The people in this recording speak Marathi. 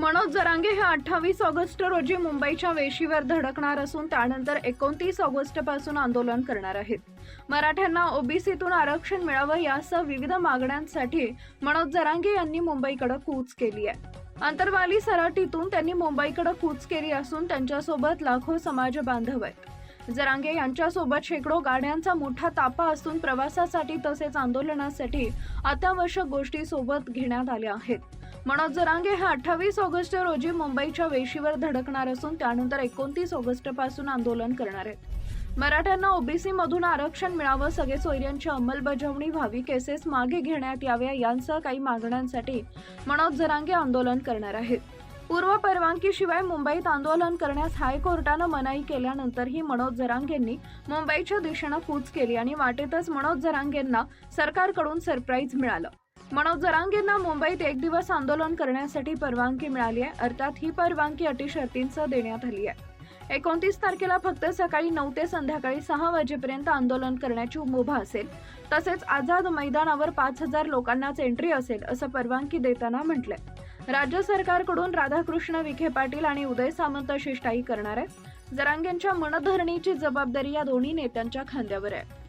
मनोज जरांगे हे अठ्ठावीस ऑगस्ट रोजी मुंबईच्या वेशीवर धडकणार असून त्यानंतर एकोणतीस ऑगस्टपासून आंदोलन करणार आहेत. मराठ्यांना ओबीसीतून आरक्षण मिळावं यासह विविध मागण्यांसाठी मनोज जरांगे यांनी मुंबईकडे कूच केली आहे. अंतरवाली सराटीतून त्यांनी मुंबईकडे कूच केली असून त्यांच्यासोबत लाखो समाज बांधव आहेत. जरांगे यांच्यासोबत शेकडो गाड्यांचा मोठा तापा असून प्रवासासाठी तसेच आंदोलनासाठी अत्यावश्यक गोष्टी सोबत घेण्यात आल्या आहेत. मनोज जरांगे हे अठ्ठावीस ऑगस्ट रोजी मुंबईच्या वेशीवर धडकणार असून त्यानंतर एकोणतीस ऑगस्टपासून आंदोलन करणार आहेत. मराठ्यांना ओबीसी मधून आरक्षण मिळावं सगळे सोयऱ्यांची अंमलबजावणी व्हावी केसेस मागे घेण्यात याव्या यांसह काही मागण्यांसाठी मनोज जरांगे आंदोलन करणार आहेत. पूर्व परवानगीशिवाय मुंबईत आंदोलन करण्यास हायकोर्टानं मनाई केल्यानंतरही मनोज जरांगेंनी मुंबईच्या दिशेनं कूच केली आणि वाटेतच मनोज जरांगेंना सरकारकडून सरप्राईज मिळालं. मनोज जरांगेंना मुंबईत एक दिवस आंदोलन करण्यासाठी परवानगी मिळाली आहे. अर्थात ही परवानगी अटी शर्तींसह देण्यात आली आहे. एकोणतीस तारखेला फक्त सकाळी नऊ ते संध्याकाळी सहा वाजेपर्यंत आंदोलन करण्याची मुभा असेल. तसेच आझाद मैदानावर पाच हजार लोकांनाच एंट्री असेल असं परवानगी देताना म्हटलंय. राज्य सरकारकडून राधाकृष्ण विखे पाटील आणि उदय सामंत शिष्टाई करणार आहे जरांगेंच्या मनधरणीची जबाबदारी या दोन्ही नेत्यांच्या खांद्यावर आहे.